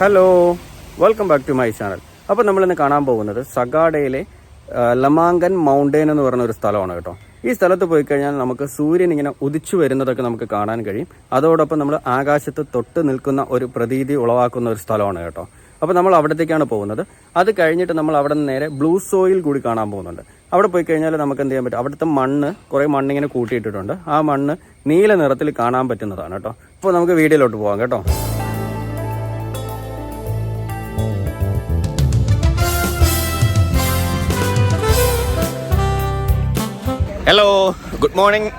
Hello welcome back to my channel അപ്പോൾ നമ്മളിന്ന് കാണാൻ പോകുന്നത് സഗാഡയിലെ ലമാങ്കൻ മൗണ്ടെയിൻ എന്ന് പറയുന്ന ഒരു സ്ഥലമാണ് കേട്ടോ. ഈ സ്ഥലത്ത് പോയി കഴിഞ്ഞാൽ നമുക്ക് സൂര്യൻ ഇങ്ങനെ ഉദിച്ചു വരുന്നതൊക്കെ നമുക്ക് കാണാൻ കഴിയും. അതോടൊപ്പം നമ്മൾ ആകാശത്ത് തൊട്ട് നിൽക്കുന്ന ഒരു പ്രതീതി ഉളവാക്കുന്ന ഒരു സ്ഥലമാണ് കേട്ടോ. അപ്പോൾ നമ്മൾ അവിടത്തേക്കാണ് പോകുന്നത്. അത് കഴിഞ്ഞിട്ട് നമ്മൾ അവിടെ നിന്ന് നേരെ ബ്ലൂ സോയിൽ കൂടി കാണാൻ പോകുന്നുണ്ട്. അവിടെ പോയി കഴിഞ്ഞാൽ നമുക്ക് എന്ത് ചെയ്യാൻ പറ്റും? അവിടുത്തെ മണ്ണ് കുറേ മണ്ണിങ്ങനെ കൂട്ടിയിട്ടിട്ടുണ്ട്. ആ മണ്ണ് നീല നിറത്തിൽ കാണാൻ പറ്റുന്നതാണ് കേട്ടോ. അപ്പോൾ നമുക്ക് വീഡിയോയിലോട്ട് പോകാം കേട്ടോ. ഗുഡ് മോർണിംഗ്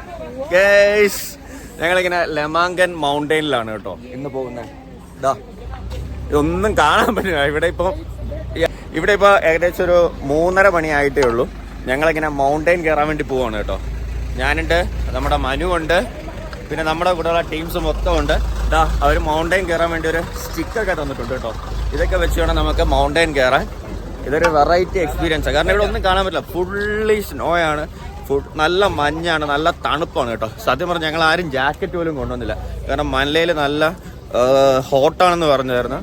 ഗേസ് ഞങ്ങളിങ്ങനെ ലെമാങ്കൻ മൗണ്ടൈനിലാണ് കേട്ടോ ഇന്ന് പോകുന്നത്. ഇതാ ഇതൊന്നും കാണാൻ പറ്റില്ല. ഇവിടെ ഇപ്പോൾ ഇവിടെ ഇപ്പോൾ ഏകദേശം ഒരു മൂന്നര മണിയായിട്ടേ ഉള്ളൂ. ഞങ്ങളിങ്ങനെ മൗണ്ടൈൻ കയറാൻ വേണ്ടി പോവാണ് കേട്ടോ. ഞാനുണ്ട് നമ്മുടെ മനു ഉണ്ട് പിന്നെ നമ്മുടെ കൂടെയുള്ള ടീംസ് മൊത്തം ഉണ്ട്. ഇതാ അവർ മൗണ്ടൈൻ കയറാൻ വേണ്ടി ഒരു സ്റ്റിക്കൊക്കെ തന്നിട്ടുണ്ട് കേട്ടോ. ഇതൊക്കെ വെച്ച് വേണം നമുക്ക് മൗണ്ടൈൻ കയറാൻ ഇതൊരു വെറൈറ്റി എക്സ്പീരിയൻസാണ് കാരണം ഇവിടെ ഒന്നും കാണാൻ പറ്റില്ല. ഫുള്ളി സ്നോയാണ് ഫുഡ് നല്ല മഞ്ഞാണ് നല്ല തണുപ്പാണ് കേട്ടോ. സത്യം പറഞ്ഞാൽ ഞങ്ങൾ ആരും ജാക്കറ്റ് പോലും കൊണ്ടുവന്നില്ല. കാരണം മലയിൽ നല്ല ഹോട്ടാണെന്ന് പറഞ്ഞായിരുന്നു.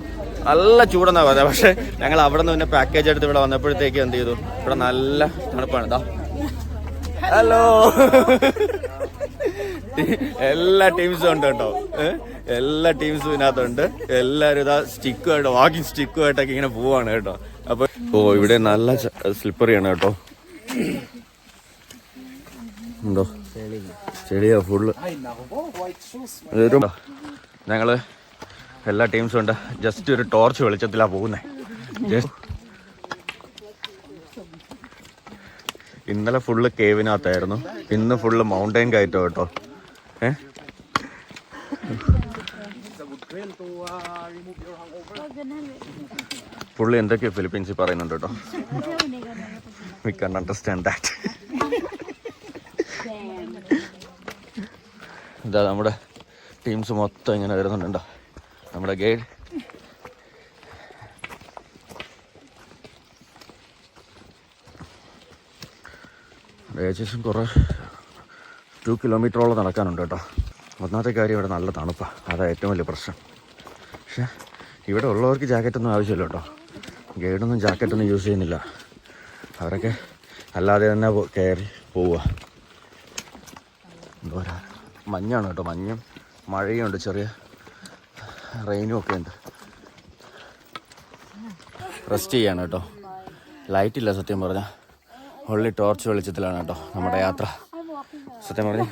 നല്ല ചൂടെന്നാ പറഞ്ഞത് പക്ഷേ ഞങ്ങൾ അവിടെ നിന്ന് പിന്നെ പാക്കേജ് എടുത്ത് ഇവിടെ വന്നപ്പോഴത്തേക്ക് എന്ത് ചെയ്തു? ഇവിടെ നല്ല തണുപ്പാണ്. ഇതാ ഹലോ എല്ലാ ടീംസും ഉണ്ട് കേട്ടോ? എല്ലാ ടീംസും ഇതിനകത്തുണ്ട്. എല്ലാവരും ഇതാ സ്റ്റിക്കുമായിട്ട് വാക്കിംഗ് സ്റ്റിക്കുമായിട്ടൊക്കെ ഇങ്ങനെ പോവാണ് കേട്ടോ. അപ്പൊ ഓ ഇവിടെ നല്ല സ്ലിപ്പറിയാണ് കേട്ടോ. ഉണ്ടോ? ചെളിയാ ഫുള്ള് ഞങ്ങൾ എല്ലാ ടീംസും ഉണ്ട്. ജസ്റ്റ് ഒരു ടോർച്ച് വെളിച്ചത്തിലാ പോകുന്നേ. ഇന്നലെ ഫുള്ള് കേവിനകത്തായിരുന്നു ഇന്ന് ഫുള്ള് മൗണ്ടൈൻ കയറ്റോ കേട്ടോ. ഏ? പുള്ളി എന്തൊക്കെയോ ഫിലിപ്പീൻസിൽ പറയുന്നുണ്ട് കേട്ടോ. വി കൺ അണ്ടർസ്റ്റാൻഡ് ദാറ്റ് ഇതാ നമ്മുടെ ടീംസ് മൊത്തം ഇങ്ങനെ വരുന്നുണ്ടോ? നമ്മുടെ ഗൈഡ്. ഏകദേശം കുറേ ടു കിലോമീറ്ററോളം നടക്കാനുണ്ട് കേട്ടോ. ഒന്നാമത്തെ കാര്യം ഇവിടെ നല്ല തണുപ്പാണ് അതാണ് ഏറ്റവും വലിയ പ്രശ്നം. പക്ഷേ ഇവിടെ ഉള്ളവർക്ക് ജാക്കറ്റൊന്നും ആവശ്യമില്ല കേട്ടോ. ഗൈഡൊന്നും ജാക്കറ്റൊന്നും യൂസ് ചെയ്യുന്നില്ല. അവരൊക്കെ അല്ലാതെ തന്നെ കയറി പോവുക എന്തോരാ മഞ്ഞാണ് കേട്ടോ മഞ്ഞും മഴയും ഉണ്ട് ചെറിയ റെയിനും ഒക്കെ ഉണ്ട്. റെസ്റ്റ് ചെയ്യാണ് കേട്ടോ ലൈറ്റ് ഇല്ല സത്യം പറഞ്ഞാൽ ഉള്ളി ടോർച്ച് വെളിച്ചത്തിലാണ് കേട്ടോ നമ്മുടെ യാത്ര. സത്യം പറഞ്ഞാൽ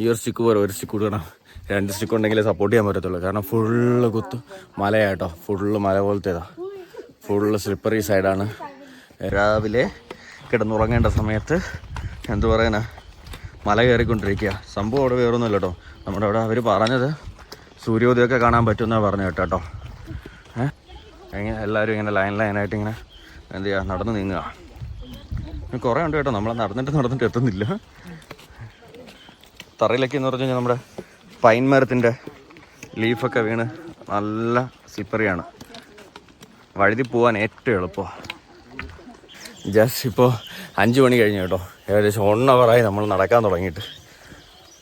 ഈ ഒരു സ്റ്റിക്ക് പോരെ ഒരു സ്റ്റിക്ക് കൊടുക്കണം രണ്ട് സ്റ്റിക്ക് ഉണ്ടെങ്കിലേ സപ്പോർട്ട് ചെയ്യാൻ പറ്റത്തുള്ളൂ. കാരണം ഫുള്ള് കുത്ത് മലയാട്ടോ. ഫുള്ള് മല പോലത്തേതാ. ഫുള്ള് സ്ലിപ്പറി സൈഡാണ് രാവിലെ കിടന്നുറങ്ങേണ്ട സമയത്ത് എന്തു പറയാനാ? മല കയറിക്കൊണ്ടിരിക്കുക. സംഭവം അവിടെ വേറൊന്നുമില്ല കേട്ടോ നമ്മുടെ അവിടെ അവർ പറഞ്ഞത് സൂര്യോദയമൊക്കെ കാണാൻ പറ്റുമെന്നാണ് പറഞ്ഞു കേട്ടോ ഏഹ് എങ്ങനെ എല്ലാവരും ഇങ്ങനെ ലൈൻ ലൈനായിട്ട് ഇങ്ങനെ എന്ത് ചെയ്യുക നടന്ന് നീങ്ങുക. കുറേ ഉണ്ട് കേട്ടോ നമ്മൾ നടന്നിട്ട് നടന്നിട്ട് എത്തുന്നില്ല. തറയിലൊക്കെ എന്ന് പറഞ്ഞു കഴിഞ്ഞാൽ നമ്മുടെ പൈൻ മരത്തിന്റെ ലീഫൊക്കെ വീണ് നല്ല സിപ്പറിയാണ് വഴുതി പോകാൻ ഏറ്റവും എളുപ്പമാണ് ജസ്റ്റ് ഇപ്പോൾ അഞ്ച് മണി കഴിഞ്ഞു കേട്ടോ. ഏകദേശം വൺ അവറായി നമ്മൾ നടക്കാൻ തുടങ്ങിയിട്ട്.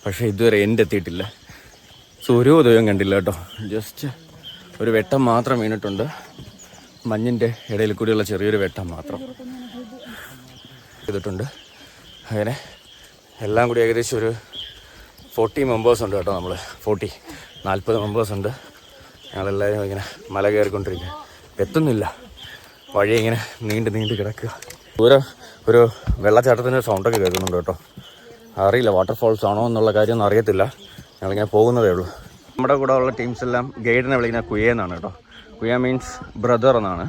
പക്ഷേ ഇതുവരെ എന്റെ എത്തിയിട്ടില്ല. സൂര്യോദയം കണ്ടില്ല കേട്ടോ. ജസ്റ്റ് ഒരു വെട്ടം മാത്രം വീണിട്ടുണ്ട്. മഞ്ഞിന്റെ ഇടയിൽ കൂടിയുള്ള ചെറിയൊരു വെട്ടം മാത്രം ചെയ്തിട്ടുണ്ട്. അങ്ങനെ എല്ലാം കൂടി ഏകദേശം ഒരു ഫോർട്ടി മെമ്പേഴ്സ് ഉണ്ട് കേട്ടോ നമ്മൾ ഫോർട്ടി നാൽപ്പത് മെമ്പേഴ്സ് ഉണ്ട്. ഞങ്ങളെല്ലാവരും ഇങ്ങനെ മല കയറിക്കൊണ്ടിരിക്കുക. എത്തുന്നില്ല. വഴി ഇങ്ങനെ നീണ്ട് നീണ്ട് കിടക്കുക. ദൂരെ ഒരു വെള്ളച്ചാട്ടത്തിന്റെ സൗണ്ടൊക്കെ കേൾക്കുന്നുണ്ട് കേട്ടോ. അറിയില്ല വാട്ടർഫോൾസ് ആണോ എന്നുള്ള കാര്യമൊന്നും അറിയത്തില്ല. ഞങ്ങളിങ്ങനെ പോകുന്നതേ ഉള്ളൂ. നമ്മുടെ കൂടെ ഉള്ള ടീംസ് എല്ലാം ഗൈഡിനെ വിളിക്കുന്ന കുയ എന്നാണ് കേട്ടോ. കുയ മീൻസ് ബ്രദർ എന്നാണ്.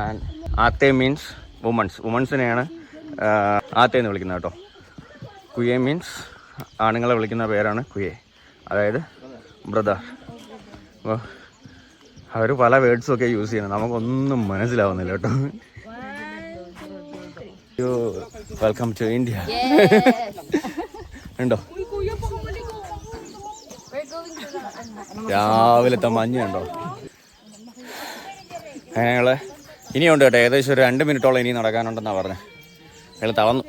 ആൻഡ് ആത്തെ മീൻസ് വുമൺസ് വുമൺസിനെയാണ് ആത്തെ എന്ന് വിളിക്കുന്നത് കേട്ടോ. കുയെ മീൻസ് ആണുങ്ങളെ വിളിക്കുന്ന പേരാണ് കുയെ. അതായത് ബ്രദർ അപ്പോൾ അവർ പല വേർഡ്സും ഒക്കെ യൂസ് ചെയ്യണം നമുക്കൊന്നും മനസ്സിലാവുന്നില്ല കേട്ടോ. യോ വെൽക്കം ടു ഇന്ത്യ ഉണ്ടോ? രാവിലത്തെ മഞ്ഞുണ്ടോ? അങ്ങനെയുള്ള ഇനിയുണ്ട് കേട്ടോ ഏകദേശം ഒരു രണ്ട് മിനിറ്റോളം ഇനി നടക്കാനുണ്ടെന്നാ പറഞ്ഞത് അയാൾ തളർന്നു.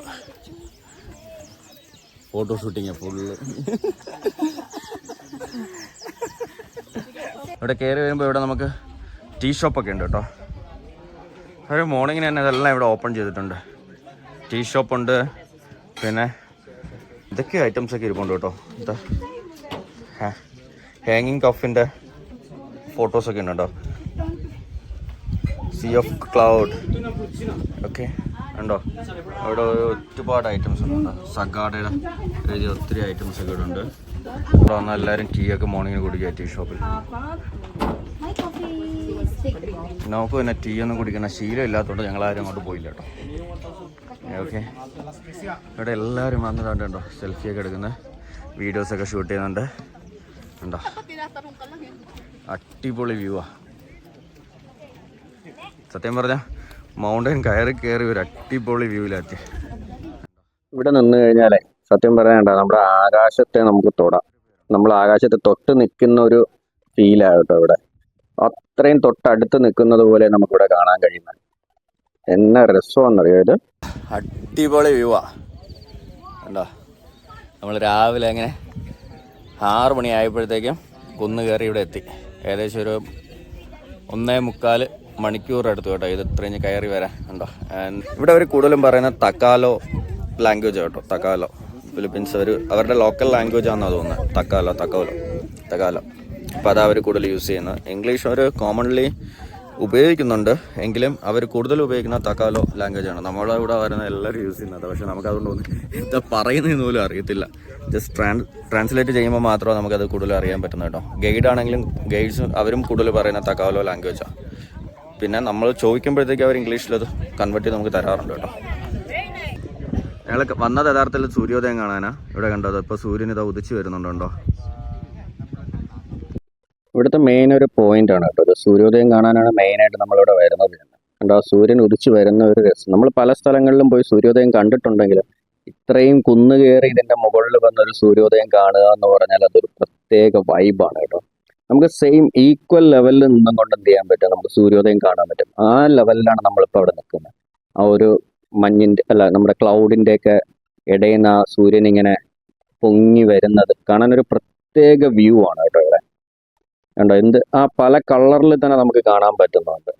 ഫോട്ടോ ഷൂട്ടിങ് ഫുള്ള് ഇവിടെ കയറി വരുമ്പോൾ ഇവിടെ നമുക്ക് ടീ ഷോപ്പൊക്കെ ഉണ്ട് കേട്ടോ. ഒരു മോർണിംഗിന് തന്നെ ഇതെല്ലാം ഇവിടെ ഓപ്പൺ ചെയ്തിട്ടുണ്ട്. ടീ ഷോപ്പുണ്ട്. പിന്നെ ഇതൊക്കെ ഐറ്റംസ് ഒക്കെ ഇരിപ്പുണ്ട് കേട്ടോ. എന്താ ഹാങ്ങിങ് കഫിന്റെ ഫോട്ടോസൊക്കെ ഉണ്ട് കേട്ടോ. സി ഓഫ് ക്ലൗഡ് ഓക്കെ ഉണ്ടോ? അവിടെ ഒരുപാട് ഐറ്റംസ് ഉണ്ട് സഗാഡയുടെ എഴുതിയ ഒത്തിരി ഐറ്റംസ് ഒക്കെ ഇവിടെ ഉണ്ട്. ഇവിടെ വന്നാൽ എല്ലാവരും ടീ ഒക്കെ മോർണിംഗിന് കുടിക്കുക ടീ ഷോപ്പിൽ. നമുക്ക് പിന്നെ ടീ ഒന്നും കുടിക്കുന്ന ശീലം ഇല്ലാത്തതുകൊണ്ട് ഞങ്ങൾ ആരും അങ്ങോട്ട് പോയില്ല കേട്ടോ. ഓക്കെ. ഇവിടെ എല്ലാവരും വന്നിട്ടുണ്ടോ സെൽഫിയൊക്കെ എടുക്കുന്ന. വീഡിയോസൊക്കെ ഷൂട്ട് ചെയ്യുന്നുണ്ട്. ഉണ്ടോ അടിപൊളി വ്യൂ ആ സത്യം പറഞ്ഞ മൗണ്ടൻ കയറി കയറി ഒരു അടിപൊളി വ്യൂവിലെത്തി ഇവിടെ നിന്ന് കഴിഞ്ഞാലേ സത്യം പറയാണ്ട നമ്മുടെ ആകാശത്തെ നമുക്ക് തൊടാം. നമ്മൾ ആകാശത്തെ തൊട്ട് നിൽക്കുന്ന ഒരു ഫീലാണ് കേട്ടോ ഇവിടെ. അത്രയും തൊട്ടടുത്ത് നിൽക്കുന്നത് പോലെ നമുക്കിവിടെ കാണാൻ കഴിയുന്നത് എന്നാ രസമാണെന്നറിയോ ഇത്? അടിപൊളി വ്യൂവാ കണ്ടോ? നമ്മൾ രാവിലെ അങ്ങനെ ആറു മണി ആയപ്പോഴത്തേക്കും കുന്ന് കയറി ഇവിടെ എത്തി. ഏകദേശം ഒരു ഒന്നേ മുക്കാൽ മണിക്കൂർ എടുത്തു കേട്ടോ ഇത് ഇത്രയും കയറി വരാൻ. ഉണ്ടോ ഇവിടെ അവർ കൂടുതലും പറയുന്നത് തക്കാലോ ലാംഗ്വേജ് കേട്ടോ. തക്കാലോ. ഫിലിപ്പീൻസ് അവർ അവരുടെ ലോക്കൽ ലാംഗ്വേജ് ആണെന്നാണ് തോന്നുന്നത്. തക്കാലോ തക്കാലോ തക്കാലോ. അപ്പോൾ അതാ അവർ കൂടുതൽ യൂസ് ചെയ്യുന്നത്. ഇംഗ്ലീഷ് അവർ കോമൺലി ഉപയോഗിക്കുന്നുണ്ട്. എങ്കിലും അവർ കൂടുതൽ ഉപയോഗിക്കുന്ന തക്കാലോ ലാംഗ്വേജ് ആണ്. നമ്മളെ ഇവിടെ വരുന്ന എല്ലാവരും യൂസ് ചെയ്യുന്നത്. പക്ഷെ നമുക്ക് അതുകൊണ്ട് എന്താ പറയുന്നതെന്ന് പോലും അറിയത്തില്ല. ജസ്റ്റ് ട്രാൻ ട്രാൻസ്ലേറ്റ് ചെയ്യുമ്പോൾ മാത്രമേ നമുക്കത് കൂടുതൽ അറിയാൻ പറ്റുന്ന കേട്ടോ. ഗൈഡ് ആണെങ്കിലും ഗൈഡ്സ് അവരും കൂടുതൽ പറയുന്ന തക്കാലോ ലാംഗ്വേജാണ് പിന്നെ നമ്മൾ ചോദിക്കുമ്പോഴത്തേക്ക് അവർ ഇംഗ്ലീഷിൽ അത് കൺവേർട്ട് ചെയ്ത് നമുക്ക് തരാറുണ്ട് കേട്ടോ. ഞങ്ങൾ വന്നത് യഥാർത്ഥത്തിൽ സൂര്യോദയം കാണാനാണ് ഇവിടെ കണ്ടത് ഇപ്പോൾ സൂര്യൻ ഇതാ ഉദിച്ചു വരുന്നുണ്ടോ? ഇവിടുത്തെ മെയിൻ ഒരു പോയിന്റ് ആണ് കേട്ടോ. സൂര്യോദയം കാണാനാണ് മെയിനായിട്ട് നമ്മളിവിടെ വരുന്നത്. കണ്ടോ? സൂര്യൻ ഉദിച്ചു വരുന്ന ഒരു രസം. നമ്മൾ പല സ്ഥലങ്ങളിലും പോയി സൂര്യോദയം കണ്ടിട്ടുണ്ടെങ്കിലും ഇത്രയും കുന്നു കയറി ഇതിന്റെ മുകളിൽ വന്ന ഒരു സൂര്യോദയം കാണുക എന്ന് പറഞ്ഞാൽ അതൊരു പ്രത്യേക വൈബാണ് കേട്ടോ. നമുക്ക് സെയിം ഈക്വൽ ലെവലിൽ നിന്നും കൊണ്ട് എന്ത് ചെയ്യാൻ പറ്റും? നമുക്ക് സൂര്യോദയം കാണാൻ പറ്റും. ആ ലെവലിലാണ് നമ്മളിപ്പോൾ അവിടെ നിൽക്കുന്നത്. ആ ഒരു മഞ്ഞിന്റെ അല്ല നമ്മുടെ ക്ലൗഡിന്റെ ഒക്കെ ഇടയിൽ നിന്ന് ആ സൂര്യൻ ഇങ്ങനെ പൊങ്ങി വരുന്നത് കാണാൻ ഒരു പ്രത്യേക വ്യൂ ആണ് കേട്ടോ. കണ്ടോ? എന്ത്? ആ പല കളറിൽ തന്നെ നമുക്ക് കാണാൻ പറ്റുന്നുണ്ട്.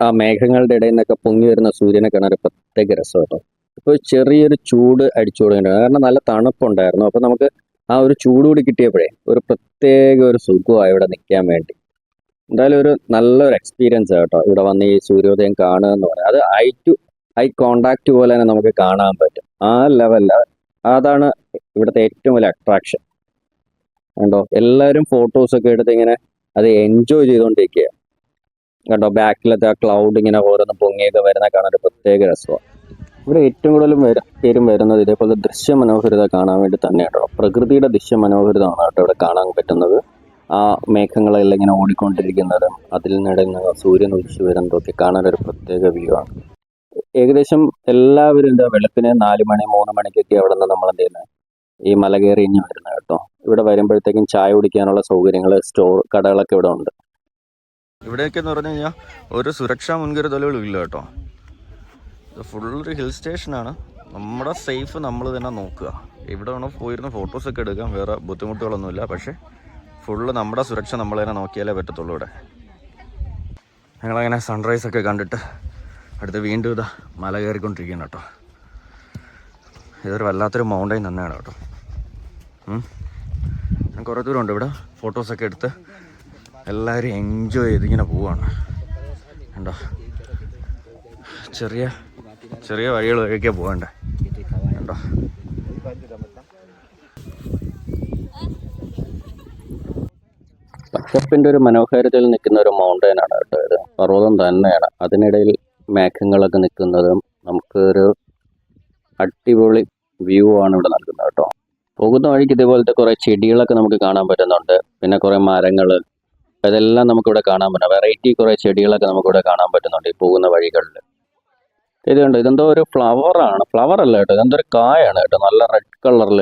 ആ മേഘങ്ങളുടെ ഇടയിൽ നിന്നൊക്കെ പൊങ്ങി വരുന്ന സൂര്യനെ കാണാൻ പ്രത്യേക രസം കേട്ടോ ഇപ്പോൾ ചെറിയൊരു ചൂട് അടിച്ചു കാരണം നല്ല തണുപ്പുണ്ടായിരുന്നു. അപ്പോൾ നമുക്ക് ആ ഒരു ചൂട് കൂടി കിട്ടിയപ്പോഴേ ഒരു പ്രത്യേക ഒരു സുഖമാണ് ഇവിടെ നിൽക്കാൻ വേണ്ടി. എന്തായാലും ഒരു നല്ലൊരു എക്സ്പീരിയൻസ് കേട്ടോ ഇവിടെ വന്ന് ഈ സൂര്യോദയം കാണുക എന്ന് പറയുന്നത് അത് ഐ ടു ഐ കോണ്ടാക്ട് പോലെ തന്നെ നമുക്ക് കാണാൻ പറ്റും. ആ ലെവലിൽ അതാണ് ഇവിടുത്തെ ഏറ്റവും വലിയ അട്രാക്ഷൻ കണ്ടോ? എല്ലാവരും ഫോട്ടോസ് ഒക്കെ എടുത്ത് ഇങ്ങനെ അത് എൻജോയ് ചെയ്തുകൊണ്ടിരിക്കുക കണ്ടോ? ബാക്കിലത്തെ ആ ക്ലൗഡ് ഇങ്ങനെ ഓരോന്ന് പൊങ്ങിയൊക്കെ വരുന്ന കാണാൻ ഒരു പ്രത്യേക രസമാണ് ഇവിടെ ഏറ്റവും കൂടുതലും വര- പേരും വരുന്നത് ഇതേപോലെ ദൃശ്യ മനോഹരിത കാണാൻ വേണ്ടി തന്നെയാണ് കേട്ടോ. പ്രകൃതിയുടെ ദൃശ്യ മനോഹരിതമാണ് കേട്ടോ ഇവിടെ കാണാൻ പറ്റുന്നത്. ആ മേഘങ്ങളെല്ലാം ഇങ്ങനെ ഓടിക്കൊണ്ടിരിക്കുന്നതും അതിൽ നിന്നിടുന്ന സൂര്യൻ ഉദിച്ചു വരുന്നതൊക്കെ കാണാൻ ഒരു പ്രത്യേക വ്യൂ ആണ്. ഏകദേശം എല്ലാവരും എന്താ വെളുപ്പിന് നാല് മണി മൂന്ന് മണിക്കൊക്കെ അവിടെ നിന്ന് നമ്മൾ എന്ത് ചെയ്യുന്നത് ഈ മല കയറി ഇനി വരുന്നത് കേട്ടോ. ഇവിടെ വരുമ്പോഴത്തേക്കും ചായ കുടിക്കാനുള്ള സൗകര്യങ്ങൾ സ്റ്റോർ കടകളൊക്കെ ഇവിടെ ഉണ്ട്. ഇവിടെയൊക്കെ എന്ന് പറഞ്ഞു കഴിഞ്ഞാൽ ഒരു സുരക്ഷാ മുൻകരുതലുകളും ഇല്ല കേട്ടോ. ഇത് ഫുൾ ഒരു ഹിൽ സ്റ്റേഷനാണ്. നമ്മുടെ സേഫ് നമ്മൾ തന്നെ നോക്കുക. ഇവിടെ വേണം ഫോട്ടോസ് ഫോട്ടോസൊക്കെ എടുക്കാം. വേറെ ബുദ്ധിമുട്ടുകളൊന്നുമില്ല. പക്ഷേ ഫുള്ള് നമ്മുടെ സുരക്ഷ നമ്മൾ തന്നെ നോക്കിയാലേ പറ്റത്തുള്ളൂ ഇവിടെ. ഞങ്ങളങ്ങനെ സൺറൈസ് ഒക്കെ കണ്ടിട്ട് അടുത്ത് വീണ്ടും ഇതാ മല കയറിക്കൊണ്ടിരിക്കുകയാണ് കേട്ടോ. ഇതൊരു വല്ലാത്തൊരു മൗണ്ടൈൻ തന്നെയാണ് കേട്ടോ. ഞാൻ കുറേ ദൂരമുണ്ട് ഇവിടെ. ഫോട്ടോസൊക്കെ എടുത്ത് എല്ലാവരും എൻജോയ് ചെയ്ത് ഇങ്ങനെ പോവാണ്. കണ്ടോ? ചെറിയ ചെറിയ വഴികൾ വഴിയൊക്കെ പോകണ്ടേ കണ്ടോ? പച്ചപ്പിന്റെ ഒരു മനോഹാരിതയിൽ നിൽക്കുന്ന ഒരു മൗണ്ടൈൻ ആണ് കേട്ടോ ഇത്. പർവതം തന്നെയാണ്. അതിനിടയിൽ മേഘങ്ങളൊക്കെ നിൽക്കുന്നതും നമുക്കൊരു അടിപൊളി വ്യൂ ആണ് ഇവിടെ നൽകുന്നത് പോകുന്ന വഴിക്ക് ഇതേപോലത്തെ കുറേ ചെടികളൊക്കെ നമുക്ക് കാണാൻ പറ്റുന്നുണ്ട്. പിന്നെ കുറേ മരങ്ങൾ ഇതെല്ലാം നമുക്കിവിടെ കാണാൻ പറ്റും. വെറൈറ്റി കുറേ ചെടികളൊക്കെ നമുക്കിവിടെ കാണാൻ പറ്റുന്നുണ്ട് ഈ പോകുന്ന വഴികളിൽ ഇതുണ്ട് ഇതെന്തോ ഒരു ഫ്ലവർ ആണ്. ഫ്ലവർ അല്ല കേട്ടോ. ഇതെന്തോ ഒരു കായാണ് കേട്ടോ. നല്ല റെഡ് കളറിൽ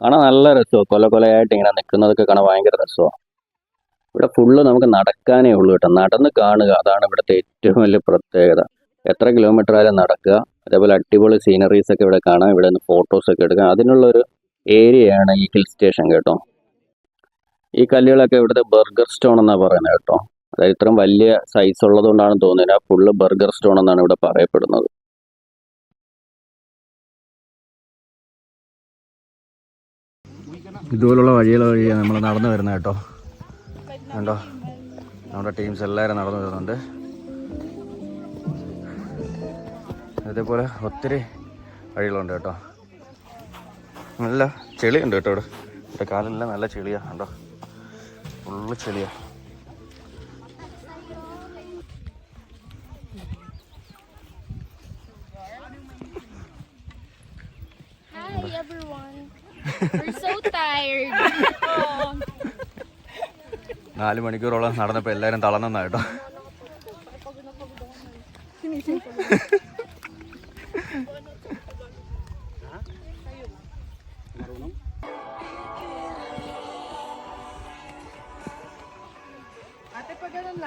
കാണാൻ നല്ല രസമാണ് കൊല കൊലയായിട്ട് ഇങ്ങനെ നിൽക്കുന്നതൊക്കെ കാണാൻ ഭയങ്കര രസമാണ് ഇവിടെ ഫുള്ള് നമുക്ക് നടക്കാനേ ഉള്ളൂ കേട്ടോ. നടന്ന് കാണുക. അതാണ് ഇവിടുത്തെ ഏറ്റവും വലിയ പ്രത്യേകത. എത്ര കിലോമീറ്റർ ആയാലും നടക്കുക. അതേപോലെ അടിപൊളി സീനറീസ് ഒക്കെ ഇവിടെ കാണാം. ഇവിടെ നിന്ന് ഫോട്ടോസ് ഒക്കെ എടുക്കാം. അതിനുള്ളൊരു ഏരിയയാണ് ഈ ഹിൽ സ്റ്റേഷൻ കേട്ടോ. ഈ കല്ലുകളൊക്കെ ഇവിടുത്തെ ബർഗർ സ്റ്റോൺ എന്നാണ് പറയുന്നത് കേട്ടോ. അതായത് ഇത്രയും വലിയ സൈസ് ഉള്ളതുകൊണ്ടാണ് തോന്നുന്നത്. ഫുള്ള് ബർഗർ സ്റ്റോൺ എന്നാണ് ഇവിടെ പറയപ്പെടുന്നത്. ഇതുപോലുള്ള വഴികൾ വഴിയാണ് നമ്മൾ നടന്നു വരുന്നത് കേട്ടോ. കണ്ടോ? നമ്മുടെ ടീംസ് എല്ലാവരും നടന്നു വരുന്നുണ്ട്. ഇതേപോലെ ഒത്തിരി വഴികളുണ്ട് കേട്ടോ. നല്ല ചെളിയുണ്ട് കേട്ടോ ഇവിടെ ഇവിടെ കാലെല്ലാം നല്ല ചെളിയാ കണ്ടോ ഫുള്ള് ചെളിയാ Hi everyone. We're so tired. നാല് മണിക്കൂറോളം നടന്നപ്പോൾ എല്ലാവരും തളർന്നെന്നാ കേട്ടോ Po.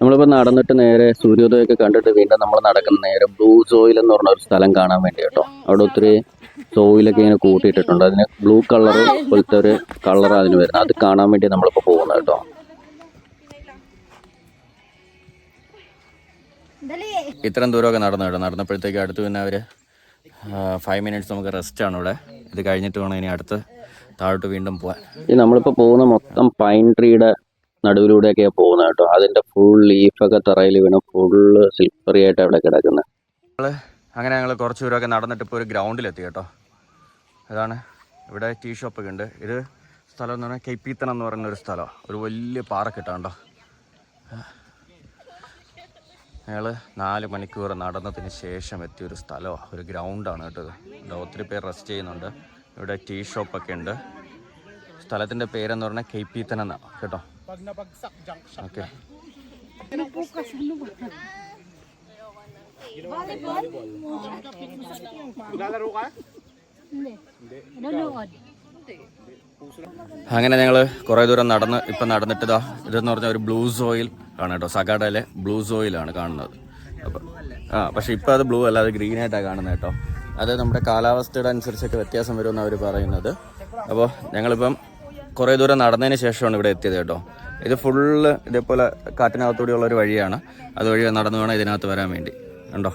നമ്മളിപ്പോൾ നടന്നിട്ട് നേരെ സൂര്യോദയമൊക്കെ കണ്ടിട്ട് വീണ്ടും നമ്മൾ നടക്കുന്ന നേരെ ബ്ലൂ സോയിൽ എന്ന് പറഞ്ഞ ഒരു സ്ഥലം കാണാൻ വേണ്ടി കേട്ടോ അവിടെ ഒത്തിരി സോയിലൊക്കെ ഇങ്ങനെ കൂട്ടിയിട്ടിട്ടുണ്ട് അതിന് ബ്ലൂ കളർ പോലത്തെ ഒരു കളർ അതിന് വരുന്നത് അത് കാണാൻ വേണ്ടി നമ്മളിപ്പോൾ ഇത്രയും ദൂരമൊക്കെ നടന്നു കേട്ടോ. നടന്നപ്പോഴത്തേക്ക് അടുത്ത് പിന്നെ അവർ ഫൈവ് മിനിറ്റ്സ് നമുക്ക് റെസ്റ്റ് ആണ് ഇവിടെ. ഇത് കഴിഞ്ഞിട്ട് വേണം ഇനി അടുത്ത് താഴോട്ട് വീണ്ടും പോവാൻ. ഈ നമ്മളിപ്പോൾ പോകുന്ന മൊത്തം പൈൻ ട്രീയുടെ നടുവിലൂടെയൊക്കെയാണ് പോകുന്നത് കേട്ടോ. അതിന്റെ ഫുൾ ലീഫൊക്കെ തറയിൽ വീണ് ഫുള്ള് സ്ലിപ്പറി ആയിട്ട് അവിടെ കിടക്കുന്നത് നമ്മൾ അങ്ങനെ ഞങ്ങൾ കുറച്ച് ദൂരമൊക്കെ നടന്നിട്ട് ഇപ്പോൾ ഒരു ഗ്രൗണ്ടിലെത്തി കേട്ടോ. അതാണ് ഇവിടെ ടീ ഷോപ്പൊക്കെ ഉണ്ട്. ഇത് സ്ഥലം എന്ന് പറഞ്ഞാൽ കെയ്പീത്തനം എന്ന് പറയുന്ന ഒരു സ്ഥലമാണ് ഒരു വലിയ പാറക്കെട്ടാണ്ടോ ഞങ്ങൾ നാല് മണിക്കൂർ നടന്നതിന് ശേഷം എത്തിയ ഒരു സ്ഥലമാണ് ഒരു ഗ്രൗണ്ടാണ് കേട്ടോ അവിടെ ഒത്തിരി പേർ റെസ്റ്റ് ചെയ്യുന്നുണ്ട്. ഇവിടെ ടീ ഷോപ്പൊക്കെ ഉണ്ട്. സ്ഥലത്തിന്റെ പേരെന്ന് പറഞ്ഞാൽ കെയ്പീത്തനം എന്നാണ് കേട്ടോ? ഓക്കെ. അങ്ങനെ ഞങ്ങൾ കുറേ ദൂരം നടന്ന് ഇപ്പം നടന്നിട്ടതാ ഇതാ ഇതെന്ന് പറഞ്ഞാൽ ഒരു ബ്ലൂ സോയിൽ ആണ് കേട്ടോ. സഗാഡയിലെ ബ്ലൂ സോയിലാണ് കാണുന്നത്. അപ്പം ആ പക്ഷേ ഇപ്പം അത് ബ്ലൂ അല്ല അത് ഗ്രീൻ ആയിട്ടാണ് കാണുന്നത് കേട്ടോ. അത് നമ്മുടെ കാലാവസ്ഥയുടെ അനുസരിച്ചൊക്കെ വ്യത്യാസം വരുമെന്ന് അവർ പറയുന്നത്. അപ്പോൾ ഞങ്ങളിപ്പം കുറേ ദൂരം നടന്നതിന് ശേഷമാണ് ഇവിടെ എത്തിയത് കേട്ടോ. ഇത് ഫുള്ള് ഇതേപോലെ കാറ്റിനകത്തൂടെയുള്ള ഒരു വഴിയാണ്. അതുവഴി നടന്നു വേണം ഇതിനകത്ത് വരാൻ വേണ്ടി. കണ്ടോ?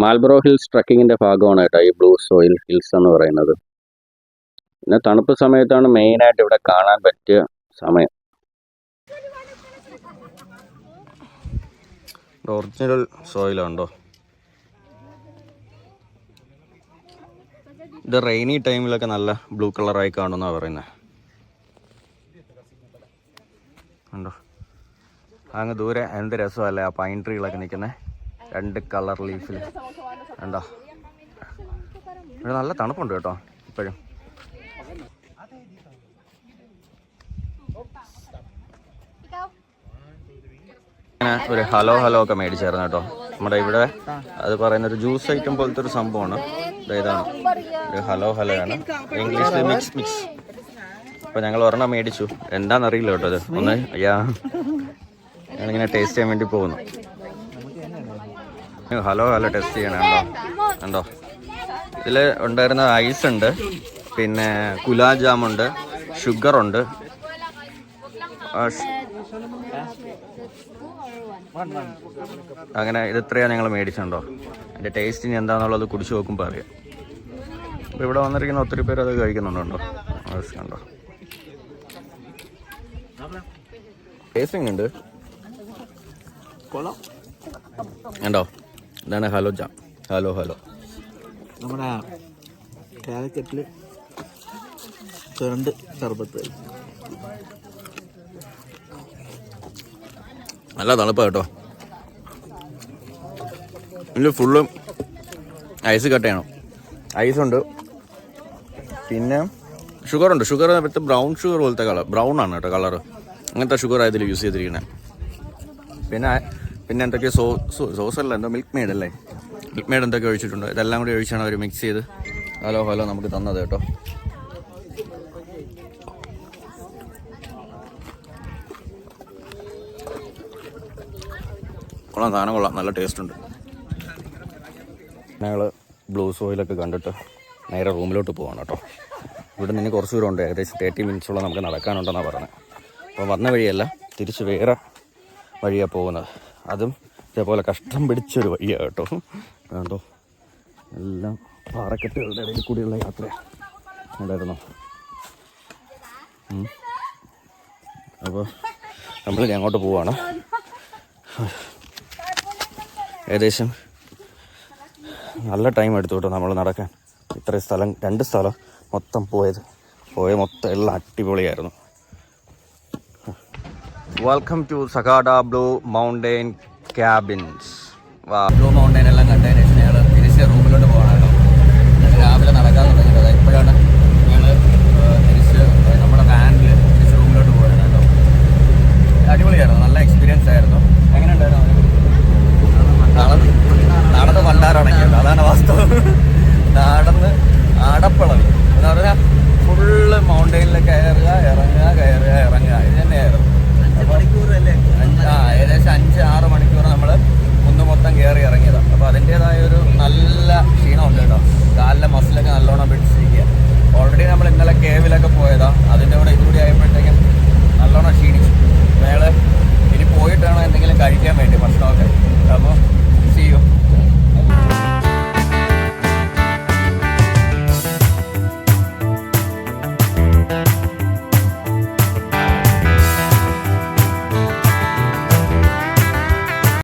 മാൽബ്രോ ഹിൽസ് ട്രക്കിങ്ങിന്റെ ഭാഗമാണ് കേട്ടോ ഈ ബ്ലൂ സോയിൽ ഹിൽസ് എന്ന് പറയുന്നത്. പിന്നെ തണുപ്പ് സമയത്താണ് മെയിനായിട്ട് ഇവിടെ കാണാൻ പറ്റിയ സമയം. ഒറിജിനൽ സോയിലുണ്ടോ ഇത് റെയിനി ടൈമിലൊക്കെ നല്ല ബ്ലൂ കളറായി കാണുമെന്നാണ് പറയുന്നത് ഉണ്ടോ അങ്ങ് ദൂരെ എന്ത് രസമല്ലേ ആ പൈൻ ട്രീകളൊക്കെ നിൽക്കുന്നത് രണ്ട് കളർ ലീഫിൽ ഉണ്ടോ ഇവിടെ നല്ല തണുപ്പുണ്ട് കേട്ടോ ഇപ്പോഴും. അങ്ങനെ ഒരു ഹലോ ഹലോ ഒക്കെ മേടിച്ചായിരുന്നു കേട്ടോ. നമ്മുടെ ഇവിടെ അത് പറയുന്ന ഒരു ജ്യൂസ് ഐറ്റം പോലത്തെ ഒരു സംഭവമാണ്. ഇതാണ്. ഒരു ഹലോ ഹലോ ആണ്. ഇംഗ്ലീഷിൽ മിക്സ് മിക്സ് അപ്പൊ ഞങ്ങൾ ഒരെണ്ണം മേടിച്ചു. എന്താണെന്നറിയില്ല കേട്ടോ അത് ഒന്ന് അയ്യാ. ഞങ്ങളിങ്ങനെ ടേസ്റ്റ് ചെയ്യാൻ വേണ്ടി പോകുന്നു. ഹലോ ഹലോ ടെസ്റ്റ് ചെയ്യണം ഉണ്ടോ ഇതിൽ ഉണ്ടായിരുന്ന ഐസ് ഉണ്ട്. പിന്നെ ഗുലാബ് ജാമുണ്ട്. ഷുഗറുണ്ട്. അങ്ങനെ ഇത് ഇത്രയാണ് ഞങ്ങൾ മേടിച്ചിട്ടുണ്ടോ അതിന്റെ ടേസ്റ്റിന് എന്താണെന്നുള്ളത് കുടിച്ച് നോക്കുമ്പോൾ അറിയാം. അപ്പോൾ ഇവിടെ വന്നിരിക്കുന്ന ഒത്തിരി പേര് അത് കഴിക്കുന്നുണ്ടോ? കണ്ടോ? ടേസ്റ്റിംഗ് ഉണ്ട്. ഉണ്ടോ ഇതാണ് ഹലോ ജാം. Hello hello. നമ്മുടെ കാലിക്കറ്റിൽ ചുരണ്ട് സർബത്ത് നല്ല തണുപ്പാണ് കേട്ടോ. ഇതിൽ ഫുള്ള് ഐസ് കട്ട് ചെയ്യണം ഐസുണ്ട് പിന്നെ? ഷുഗർ ഉണ്ട്. ഷുഗർ ഇപ്പോഴത്തെ ബ്രൗൺ ഷുഗർ പോലത്തെ കളർ ബ്രൗൺ ആണ് കേട്ടോ കളർ അങ്ങനത്തെ ഷുഗർ ഇതിൽ യൂസ് ചെയ്തിരിക്കുന്നത് പിന്നെ പിന്നെ എന്തൊക്കെയോ? സോ സോസ് അല്ല എന്തോ മിൽക്ക് മെയ്ഡ് അല്ലേ? മിൽക്ക് മെയ്ഡ് എന്തൊക്കെ ഒഴിച്ചിട്ടുണ്ട്. ഇതെല്ലാം കൂടി ഒഴിച്ചാണ് അവർ മിക്സ് ചെയ്ത്. ഹലോ ഹലോ നമുക്ക് തന്നത് കേട്ടോ. കൊള്ളാം സാധനം കൊള്ളാം. നല്ല ടേസ്റ്റ് ഉണ്ട്. ഞങ്ങൾ ബ്ലൂ സോയിലൊക്കെ കണ്ടിട്ട് നേരെ റൂമിലോട്ട് പോവാണ് കേട്ടോ. ഇവിടെ നിന്ന് കുറച്ച് ദൂരം ഉണ്ട്. ഏകദേശം തേർട്ടി മിനിറ്റ്സോളം നമുക്ക് നടക്കാനുണ്ടെന്നാണ് പറഞ്ഞത്. അപ്പോൾ വന്ന വഴിയല്ല തിരിച്ച് വേറെ വഴിയാണ് പോകുന്നത്. അതും ഇതേപോലെ കഷ്ടം പിടിച്ചൊരു വഴിയാണ് കേട്ടോ. കണ്ടോ? എല്ലാം പാറക്കെട്ടുകളുടെ ഇടയിൽ കൂടിയുള്ള യാത്രയാണ് ഉണ്ടായിരുന്നു. അപ്പോൾ നമ്മൾ അങ്ങോട്ട് പോവാണ്. ഏകദേശം നല്ല ടൈം എടുത്തു കേട്ടോ നമ്മൾ നടക്കാൻ. ഇത്രയും സ്ഥലം രണ്ട് സ്ഥലം മൊത്തം പോയത്. പോയ മൊത്തം എല്ലാം അടിപൊളിയായിരുന്നു. Welcome to സഖാഡ blue mountain cabins blue mountain